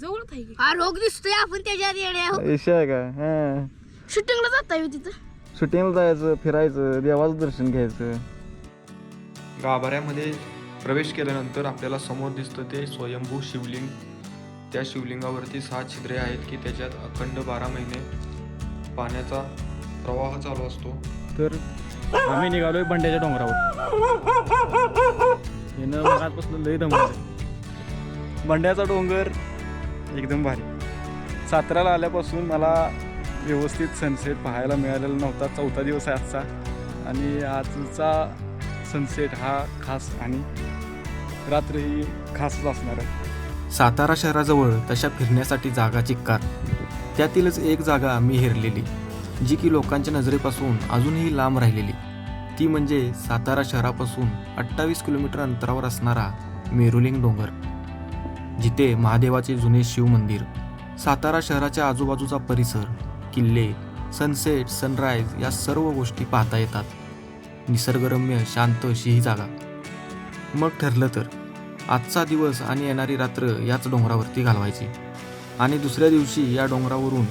जवळच आहे की? हा रोग दिसतोय आपण त्याच्यात येणे आहो विषय आहे का? हां. शूटिंगला जाता येऊ तिथं. शूटिंगला जायचं फिरायचं देवाचं दर्शन घ्यायचं. गाभाऱ्यामध्ये प्रवेश केल्यानंतर आपल्याला समोर दिसतं ते स्वयंभू शिवलिंग. त्या शिवलिंगावरती सहा छिद्रे आहेत की त्याच्यात अखंड बारा महिने पाण्याचा प्रवाह चालू असतो. तर आम्ही निघालोय बंड्याच्या डोंगरावर. यानं मगातपासून लई दमवलं बंड्याचा डोंगर एकदम भारी. साताराला आल्यापासून मला व्यवस्थित सनसेट पाहायला मिळालेला नव्हता. चौथा दिवस आहे आजचा. आणि आजचा सनसेट हा खास आणि रात्रही खासच असणार आहे. सातारा शहराजवळ तशा फिरण्यासाठी जागा चिक्कार. त्यातीलच एक जागा मी हेरलेली जी की लोकांच्या नजरेपासून अजूनही लांब राहिलेली. ती म्हणजे सातारा शहरापासून अठ्ठावीस किलोमीटर अंतरावर असणारा मेरुलिंग डोंगर. जिथे महादेवाचे जुने शिव मंदिर सातारा शहराच्या आजूबाजूचा परिसर किल्ले सनसेट सनराईज या सर्व गोष्टी पाहता येतात. निसर्गरम्य शांत अशी ही जागा. मग ठरलं तर आजचा दिवस आणि येणारी रात्र याच डोंगरावरती घालवायची. आणि दुसऱ्या दिवशी या डोंगरावरून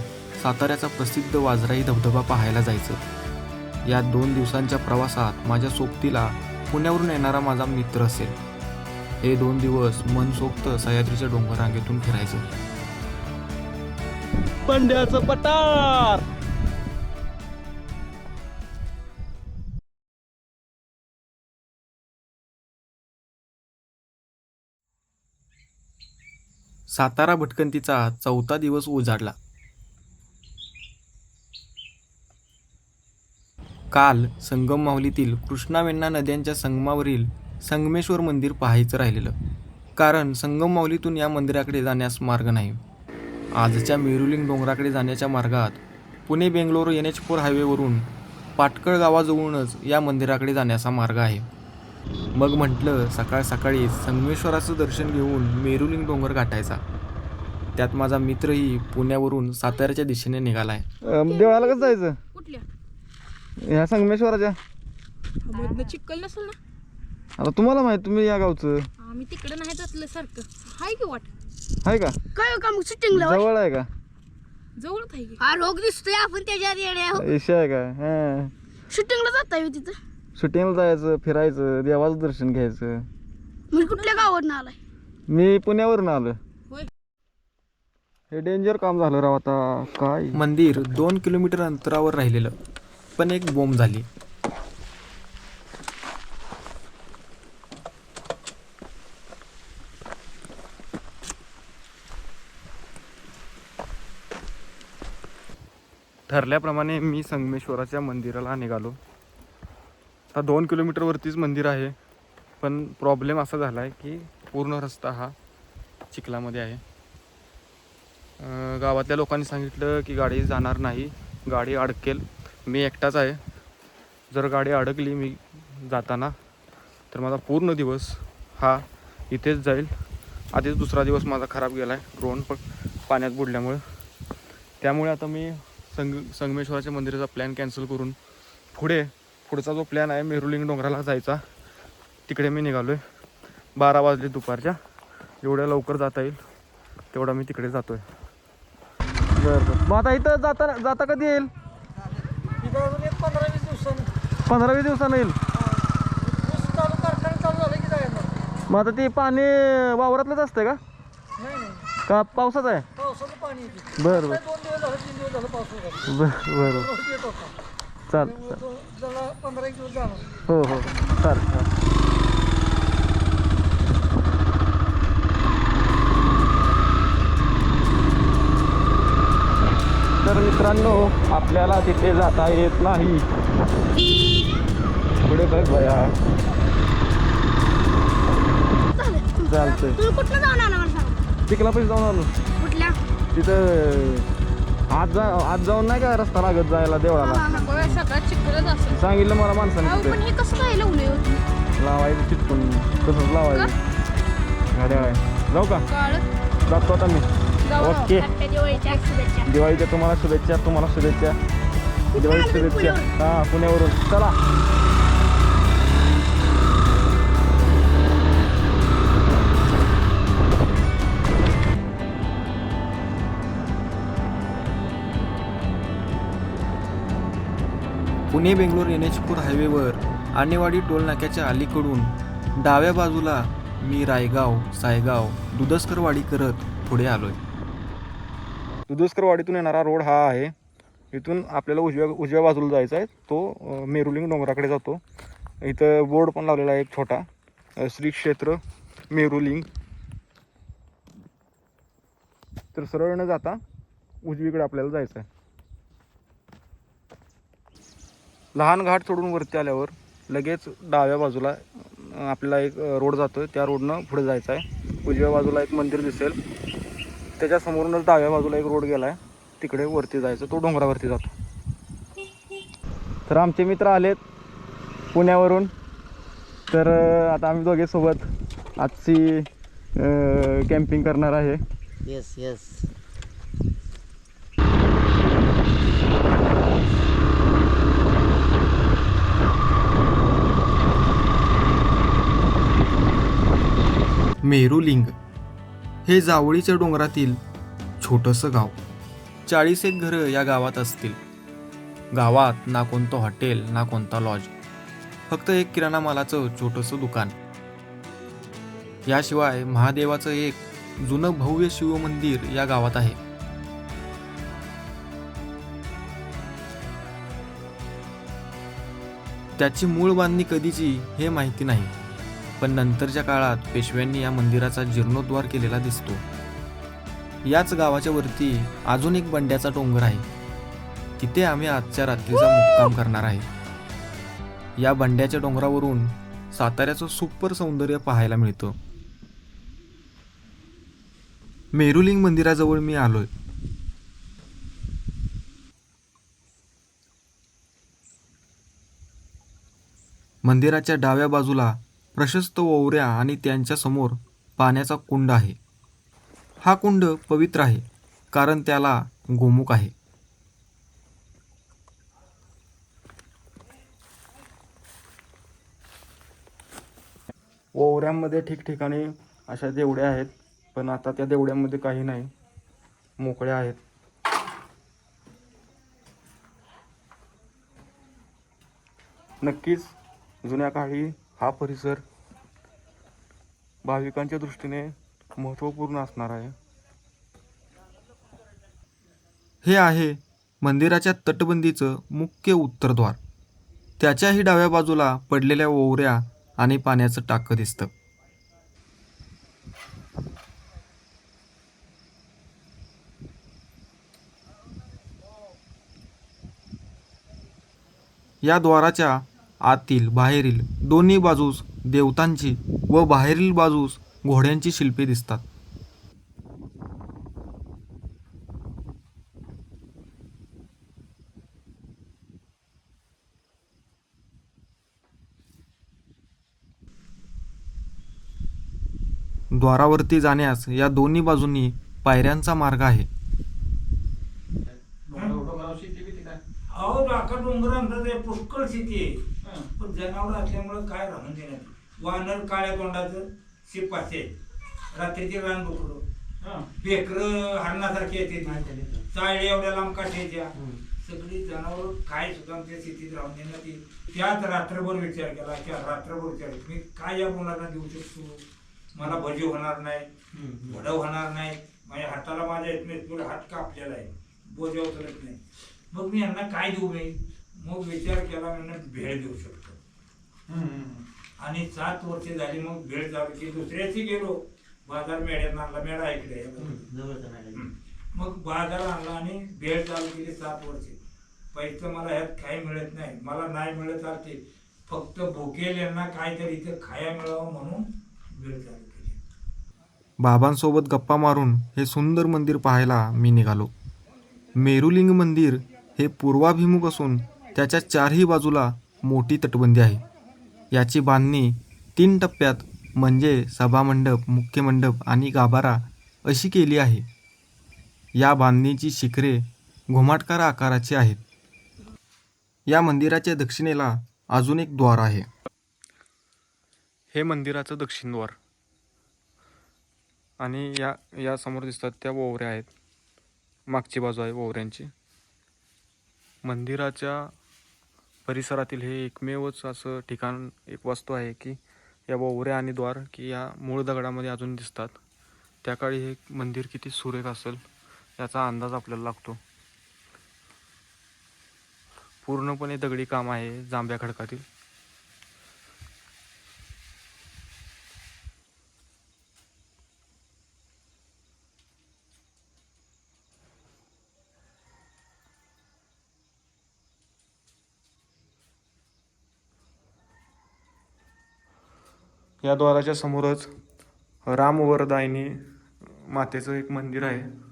साताऱ्याचा प्रसिद्ध वाजराई धबधबा पाहायला जायचं. या दोन दिवसांच्या प्रवासात माझ्या सोबतीला पुण्यावरून येणारा माझा मित्र असेल. हे दोन दिवस मनसोक्त सह्याद्रीच्या डोंगर रांगेतून फिरायचं. बंड्याचं पटार सातारा भटकंतीचा चौथा दिवस उजाडला. काल संगम माहुलीतील कृष्णा वेण्णा नद्यांच्या संगमावरील संगमेश्वर मंदिर पाहायचं राहिलेलं. कारण संगम माहुलीतून या मंदिराकडे जाण्यास मार्ग नाही. आजच्या मेरुलिंग डोंगराकडे जाण्याच्या मार्गात Pune Bangalore N H four हायवेवरून Patkal गावाजवळूनच या मंदिराकडे जाण्याचा मार्ग आहे. मग म्हटलं सकाळ सकाळी संगमेश्वराचं दर्शन घेऊन मेरुलिंग डोंगर गाठायचा. त्यात माझा मित्रही पुण्यावरून साताऱ्याच्या दिशेने निघालाय. अं, देवळाला कसं जायचं? कुठल्या? ह्या संगमेश्वराच्या. चिक्कल नसेल ना? आता तुम्हाला माहीत तुम्ही या गावचं. आम्ही तिकडे नाही जातलं सारखं. हाय की वाट? आहे का? काय का मग शूटिंगला जवळ आहे का? आहे की. हा रोग दिसतोय आपण त्याच्यात आहो विषय आहे का? हां. शूटिंगला जाता येऊ तिथं? शूटिंगला जायचं फिरायचं देवाचं दर्शन घ्यायचं. म्हणजे कुठल्या गावावरून आलाय? मी पुण्यावरून आलो होय. हे डेंजर काम झालं राव आता. काय? मंदिर दोन किलोमीटर अंतरावर राहिलेलं पण एक बोंब झाली. ठरल्याप्रमाणे मी संगमेश्वराच्या मंदिराला निघालो. आता दोन किलोमीटरवरतीच मंदिर आहे. पण प्रॉब्लेम असा झाला आहे की पूर्ण रस्ता हा चिखलामध्ये आहे. गावातल्या लोकांनी सांगितलं की गाडी जाणार नाही. गाडी अडकेल. मी एकटाच आहे. जर गाडी अडकली मी जाताना तर माझा पूर्ण दिवस हा इथेच जाईल. आधीच दुसरा दिवस माझा खराब गेला आहे ड्रोन पण पाण्यात बुडल्यामुळे. त्यामुळे आता मी संग संगमेश्वराच्या मंदिराचा प्लॅन कॅन्सल करून पुढे पुढचा जो प्लॅन आहे मेरुलिंग डोंगराला जायचा. तिकडे मी निघालो आहे बारा वाजले दुपारच्या. एवढ्या लवकर जाता येईल तेवढा मी तिकडे जातो आहे बरं बरं. मग आता इथं जाता जाता कधी येईल? पंधरा वीस दिवसानं. येईल मग आता ते पाणी वावरातलंच असतंय का? का पावसाचं आहे? बरं बरं. बरं बरं चाल हो हो चालेल चालेल तर मित्रांनो आपल्याला तिथे जाता येत नाही. पुढे बघ बया. चालतंय. तिकला पैसे जाऊन आलो. कुठल्या? तिथं आज जा आज जाऊन नाही का रस्ता लागत जायला देवळाला? सगळ्यात सांगितलं मला माणसाने अहो, पण तिथे हे कसं काय लावलंय हो तुम्ही? लावायचं चिटकून. तसंच लावायचं. गाड्या आहे. जाऊ का? काळं जातो आता मी. जाऊ. ओके. दिवाळीच्या शुभेच्छा. दिवाळीच्या तुम्हाला शुभेच्छा तुम्हाला शुभेच्छा. दिवाळी शुभेच्छा. पुण्यावरून? हां पुण्यावरून. चला. Pune Bangalore N H four हायवेवर आणेवाडी टोलनाक्याच्या अलीकडून डाव्या बाजूला मी रायगाव सायगाव दुधस्करवाडी करत पुढे आलोय. दुधस्करवाडीतून येणारा रोड हा आहे. इथून आपल्याला उजव्या उजव्या बाजूला जायचा आहे. तो मेरुलिंग डोंगराकडे जातो. इथं बोर्ड पण लावलेला आहे एक छोटा. श्री क्षेत्र मेरुलिंग. तर सरळ न जाता उजवीकडे आपल्याला जायचं आहे. लहान घाट सोडून वरती आल्यावर लगेच डाव्या बाजूला आपल्याला एक रोड जातो आहे त्या रोडनं पुढे जायचं आहे उजव्या बाजूला एक मंदिर दिसेल. त्याच्यासमोरूनच डाव्या बाजूला एक रोड गेला आहे तिकडे वरती जायचं. तो डोंगरावरती जातो. तर आमचे मित्र आलेत पुण्यावरून. तर आता आम्ही दोघे सोबत आजची कॅम्पिंग करणार आहे. Yes yes Meruling. हे जावळीच्या डोंगरातील छोटंसं गाव. चाळीस एक घरं या गावात असतील. गावात ना कोणतं हॉटेल ना कोणता लॉज. फक्त एक किराणा मालाचं छोटंसं दुकान. याशिवाय महादेवाचं एक जुनं भव्य शिवमंदिर या गावात आहे. त्याची मूळ बांधणी कधीची हे माहिती नाही. पण नंतरच्या काळात पेशव्यांनी या मंदिराचा जीर्णोद्धार केलेला दिसतो. याच गावाच्या वरती अजून एक बंड्याचा डोंगर आहे. तिथे आम्ही आजच्या रात्रीचा मुक्काम करणार आहे. या बंड्याच्या डोंगरावरून साताऱ्याचं सुपर सौंदर्य पाहायला मिळतं. मेरुलिंग मंदिराजवळ मी आलोय. मंदिराच्या डाव्या बाजूला प्रशस्त ओवऱ्या आणि त्यांच्यासमोर पाण्याचा कुंड आहे. हा कुंड पवित्र आहे कारण त्याला गोमुख आहे. ओवऱ्यांमध्ये ठिकठिकाणी अशा देवड्या आहेत पण आता त्या देवड्यांमध्ये काही नाही. मोकळ्या आहेत. नक्कीच जुन्या काळी हा परिसर भाविकांच्या दृष्टीने महत्त्वपूर्ण असणार आहे. हे आहे मंदिराच्या तटबंदीचं मुख्य उत्तरद्वार. त्याच्याही डाव्या बाजूला पडलेल्या ओवऱ्या आणि पाण्याचं टाकं दिसतं. या द्वाराच्या आतील बाहेरील दोन्ही बाजूस देवतांची व बाहेरील बाजूस घोड्यांची शिल्पे दिसतात. द्वारावरती जाण्यास या दोन्ही बाजूंनी पायऱ्यांचा मार्ग आहे. पुष्कळ शेती आहे. पण जनावर असल्यामुळं काय राहून देण्यात वानर काळ्या तोंडाचं शिपाचे. रात्रीचे रान बोकडं. बेकर हरणासारखे येते चाळी एवढ्या लांब काठायच्या सगळी जनावर काय सुद्धा आमच्या शेतीत राहून देण्यात येईल त्यात रात्रभर विचार केला त्या रात्रभर विचार केला. मी काय या मुलांना देऊ शकतो? मला भजी होणार नाही. भडव होणार नाही. माझ्या हाताला माझ्या इथून पुढे हात कापलेला आहे. बोजा उचलत नाही. मग मी यांना काय देऊ मी मग विचार केला मी भेळ देऊ शकतो. आणि सात वर्ष झाली मग भेळ चालू केली. दुसऱ्याची गेलो. बाजार मेळ्यात आणला. मेळा इकडे. मग बाजार आणला आणि भेळ चालू केली सात वर्ष. पैसे मला ह्यात काही मिळत नाही. मला नाही मिळत चालते फक्त भुकेल यांना काहीतरी इथं खाया मिळावं म्हणून भेळ चालू केली. बाबांसोबत गप्पा मारून हे सुंदर मंदिर पाहायला मी निघालो. मेरुलिंग मंदिर हे पूर्वाभिमुख असून त्याच्या चारही बाजूला मोठी तटबंदी आहे. याची बांधणी तीन टप्प्यात म्हणजे सभामंडप मुख्य मंडप आणि गाभारा अशी केली आहे. या बांधणीची शिखरे घुमाटकार आकाराची आहेत. या मंदिराच्या दक्षिणेला अजून एक द्वार आहे. हे मंदिराचं दक्षिण द्वार. आणि या या समोर दिसतात त्या ओवऱ्या आहेत. मागची बाजू आहे ओवऱ्यांची. मंदिराच्या परिसरातील हे एकमेवच असं ठिकाण एक वस्तू आहे की या बोवऱ्या आणि द्वार की या मूळ दगडामध्ये अजून दिसतात. त्या काळी हे मंदिर किती सुरेख असेल याचा अंदाज आपल्याला लागतो. पूर्णपणे दगडी काम आहे जांभ्या खडकातील. या द्वाराच्या समोरच रामवरदायिनी मातेचं एक मंदिर आहे.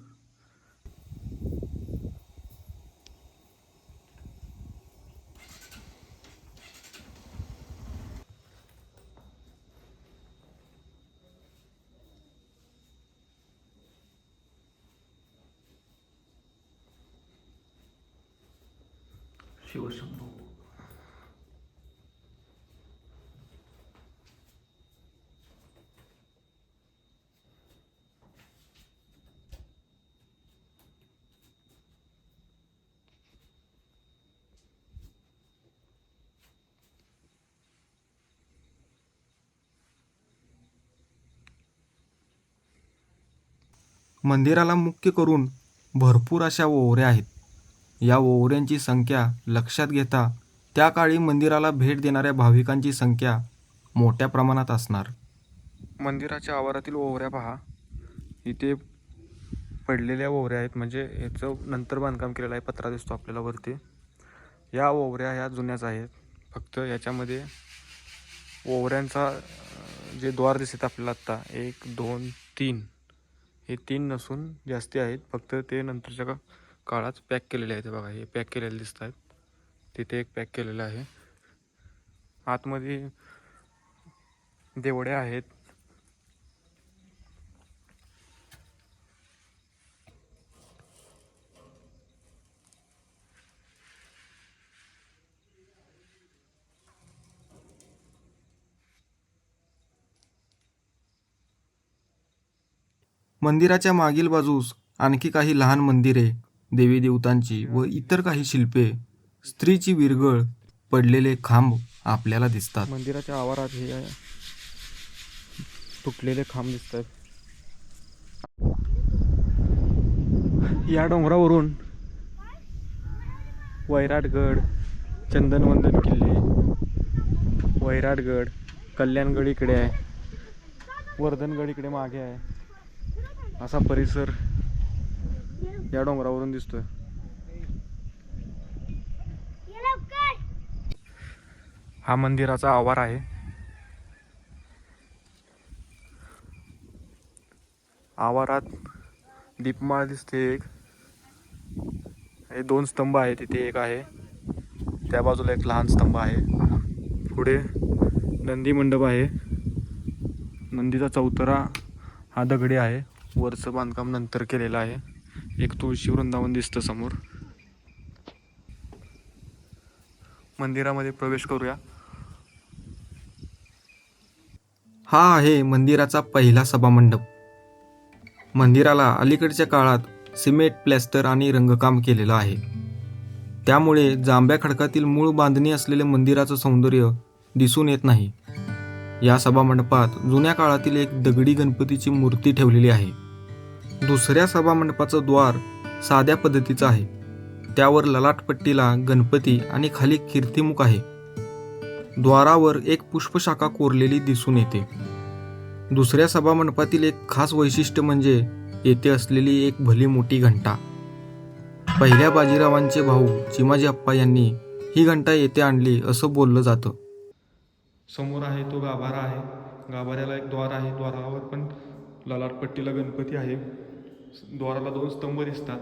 मंदिराला मुख्य करून भरपूर अशा ओवऱ्या आहेत. या ओवऱ्यांची संख्या लक्षात घेता त्या काळी मंदिराला भेट देणाऱ्या भाविकांची संख्या मोठ्या प्रमाणात असणार. मंदिराच्या आवारातील ओवऱ्या पहा. इथे पडलेल्या ओवऱ्या आहेत. म्हणजे याचं नंतर बांधकाम केलेलं आहे. पत्रा दिसतो आपल्याला वरती. या ओवऱ्या ह्या जुन्याच आहेत. फक्त याच्यामध्ये ओवऱ्यांचा जे द्वार दिसत आपल्याला आत्ता एक दोन तीन. हे तीन नसून जास्ती आहेत. फक्त ते नंतरच्या का काळात पॅक केलेले आहेत. बघा हे पॅक केलेले दिसत आहेत. तिथे एक पॅक केलेलं आहे. आतमध्ये देवड्या आहेत. मंदिराच्या मागील बाजूस आणखी काही लहान मंदिरे देवी देवतांची व इतर काही शिल्पे स्त्रीची विरगळ पडलेले खांब आपल्याला दिसतात. मंदिराच्या आवारात हे तुटलेले खांब दिसतात. या डोंगरावरून वैराटगड चंदनवंदन किल्ले वैराटगड कल्याणगड इकडे आहे. वर्धनगड इकडे मागे आहे. असा परिसर या डोंगरावरून दिसतोय. हा मंदिराचा आवार आहे. आवारात दीपमाळ दिसते एक. हे दोन स्तंभ आहे तिथे एक आहे. त्या बाजूला एक लहान स्तंभ आहे. पुढे नंदी मंडप आहे. नंदीचा चौतरा हा दगडी आहे. वरचं बांधकाम नंतर केलेलं आहे. एक तुळशी वृंदावन दिसतं समोर. मंदिरामध्ये प्रवेश करूया. हा आहे मंदिराचा पहिला सभामंडप. मंदिराला अलीकडच्या काळात सिमेंट प्लॅस्टर आणि रंगकाम केलेलं आहे. त्यामुळे जांभ्या खडकातील मूळ बांधणी असलेले मंदिराचं सौंदर्य दिसून येत नाही. या सभामंडपात जुन्या काळातील एक दगडी गणपतीची मूर्ती ठेवलेली आहे. दुसऱ्या सभामंडपाचं द्वार साध्या पद्धतीचं आहे. त्यावर ललाटपट्टीला गणपती आणि खाली कीर्तिमुख आहे. द्वारावर एक पुष्पशाखा कोरलेली दिसून येते. दुसऱ्या सभामंडपातील एक खास वैशिष्ट्य म्हणजे येथे असलेली एक भली मोठी घंटा. पहिल्या बाजीरावांचे भाऊ चिमाजी अप्पा यांनी ही घंटा येथे आणली असं बोललं जातं. समोर आहे तो गाभारा आहे. गाभाऱ्याला एक द्वार आहे द्वारावर पण ललाटपट्टीला गणपती आहे. द्वाराला दोन स्तंभ दिसतात.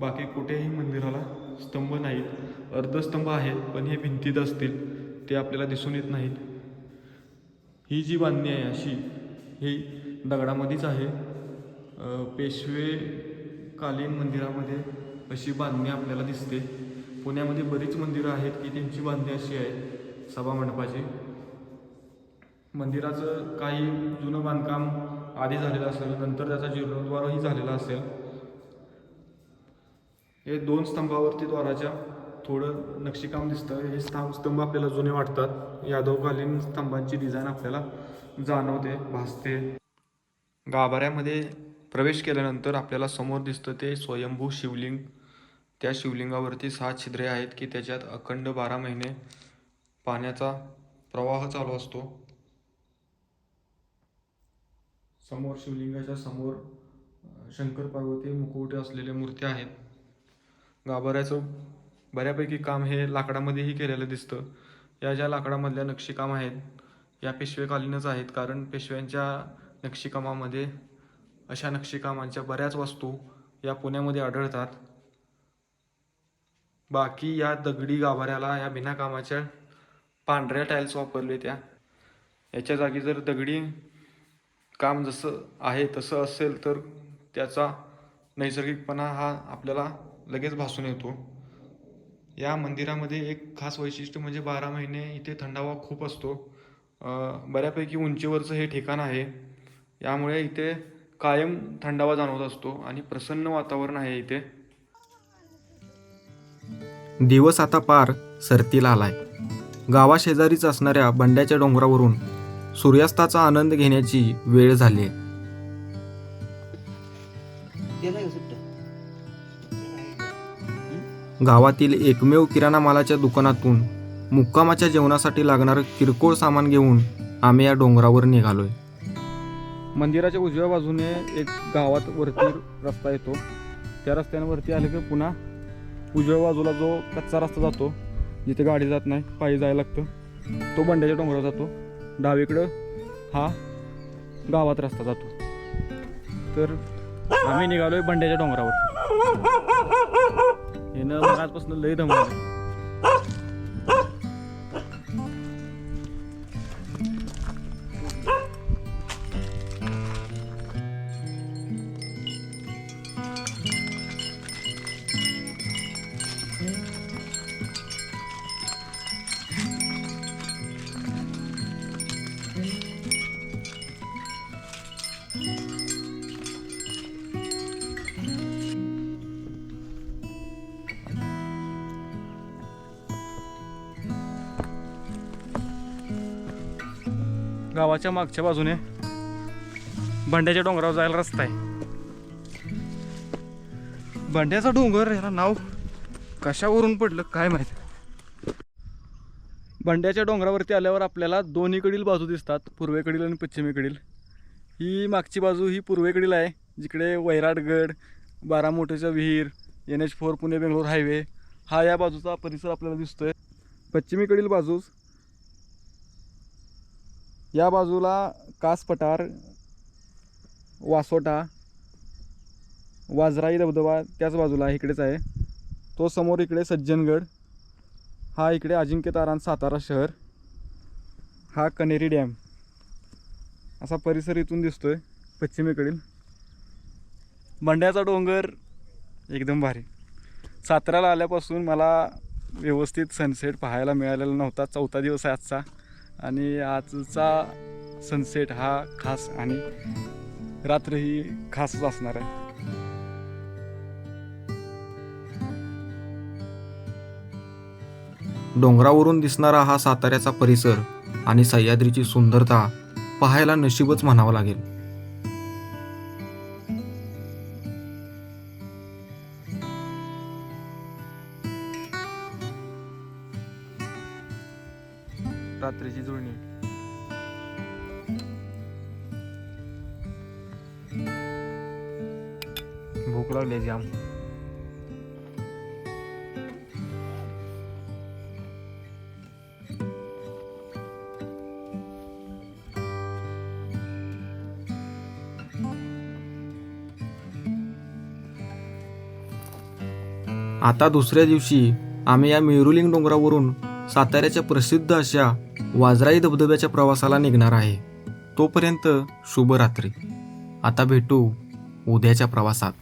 बाकी कुठेही मंदिराला स्तंभ नाहीत. अर्धस्तंभ आहेत पण हे भिंतीत असतील. ते आपल्याला दिसून येत नाहीत. ही जी बांधणी आहे अशी ही दगडामध्येच आहे. पेशवेकालीन मंदिरामध्ये अशी बांधणी आपल्याला दिसते. पुण्यामध्ये बरीच मंदिरं आहेत की त्यांची बांधणी अशी आहे. सभामंडपाची मंदिराचं काही जुनं बांधकाम आधी झालेलं असेल नंतर त्याचा जीर्णोद्वारही झालेला असेल. हे दोन स्तंभावरती द्वाराच्या थोडं नक्षीकाम दिसतं हे स्तंभ स्तंभ आपल्याला जुने वाटतात. यादवकालीन स्तंभांची डिझाईन आपल्याला जाणवते भासते. गाभाऱ्यामध्ये प्रवेश केल्यानंतर आपल्याला समोर दिसतं ते स्वयंभू शिवलिंग. त्या शिवलिंगावरती सहा छिद्रे आहेत की त्याच्यात अखंड बारा महिने पाण्याचा प्रवाह चालू असतो. समोर शिवलिंगाच्या समोर शंकर पार्वती मुखवटे असलेल्या मूर्त्या आहेत. गाभाऱ्याचं बऱ्यापैकी काम हे लाकडामध्येही केलेलं दिसतं. या ज्या लाकडामधल्या नक्षीकाम आहेत या पेशवेकालीनच आहेत. कारण पेशव्यांच्या नक्षीकामामध्ये अशा नक्षीकामांच्या बऱ्याच वस्तू या पुण्यामध्ये आढळतात. बाकी या दगडी गाभाऱ्याला या भिनाकामाच्या पांढऱ्या टाईल्स वापरले त्या याच्या जागी जर दगडी काम जसं आहे तसं असेल तर त्याचा नैसर्गिकपणा हा आपल्याला लगेच भासून येतो. या मंदिरामध्ये एक खास वैशिष्ट्य म्हणजे बारा महिने इथे थंडावा खूप असतो. बऱ्यापैकी उंचीवरचं हे ठिकाण आहे. यामुळे इथे कायम थंडावा जाणवत असतो आणि प्रसन्न वातावरण आहे इथे. दिवस आता पार सरतीला आलाय. गावाशेजारीच असणाऱ्या बंड्याच्या डोंगरावरून सूर्यास्ताचा आनंद घेण्याची वेळ झाली. आहे गावातील एकमेव किराणा मालाच्या दुकानातून मुक्कामाच्या जेवणासाठी लागणारं किरकोळ सामान घेऊन आम्ही या डोंगरावर निघालोय. मंदिराच्या उजव्या बाजूने एक गावात वरती रस्ता येतो. त्या रस्त्यावरती आले की पुन्हा उजव्या बाजूला जो कच्चा रस्ता जातो जिथे गाडी जात नाही पायी जायला लागतं. तो बंड्याच्या डोंगरावर जातो. डावीकडं. हा. गावात रस्ता जातो. तर आम्ही निघालोय बंड्याच्या डोंगरावर. येणं मगाचपासून लय धमवलं गावाच्या मागच्या बाजूने भंड्याच्या डोंगरावर जायला रस्ता आहे. भांड्याचा डोंगर याला नाव कशावरून पडलं काय माहीत? भंड्याच्या डोंगरावरती आल्यावर आपल्याला दोन्हीकडील बाजू दिसतात पूर्वेकडील आणि पश्चिमेकडील. ही मागची बाजू ही पूर्वेकडील आहे जिकडे वैराटगड बारामोठेचा विहीर N H four Pune Bangalore highway हा या बाजूचा परिसर आपल्याला दिसतोय. पश्चिमेकडील बाजूस या बाजूला कास पठार वासोटा वाजराई धबधबा त्याच बाजूला इकडेच आहे. तो समोर इकडे सज्जनगड हा इकडे अजिंक्य तारान सातारा शहर हा कनेरी डॅम. असा परिसर इथून दिसतोय पश्चिमेकडील. बंड्याचा डोंगर एकदम भारी. सातऱ्याला आल्यापासून मला व्यवस्थित सनसेट पाहायला मिळालेला नव्हता. चौथा दिवस आहे आजचा. आणि आजचा सनसेट हा खास आणि रात्र ही खासच असणार आहे. डोंगरावरून दिसणारा हा साताऱ्याचा परिसर आणि सह्याद्रीची सुंदरता पाहायला नशीबच म्हणावं लागेल. आता दुसऱ्या दिवशी आम्ही या मेरुलिंग डोंगरावरून साताऱ्याच्या प्रसिद्ध अशा वाजराई धबधब्याच्या प्रवासाला निघणार आहे. तोपर्यंत शुभरात्री. आता भेटू उद्याच्या प्रवासात.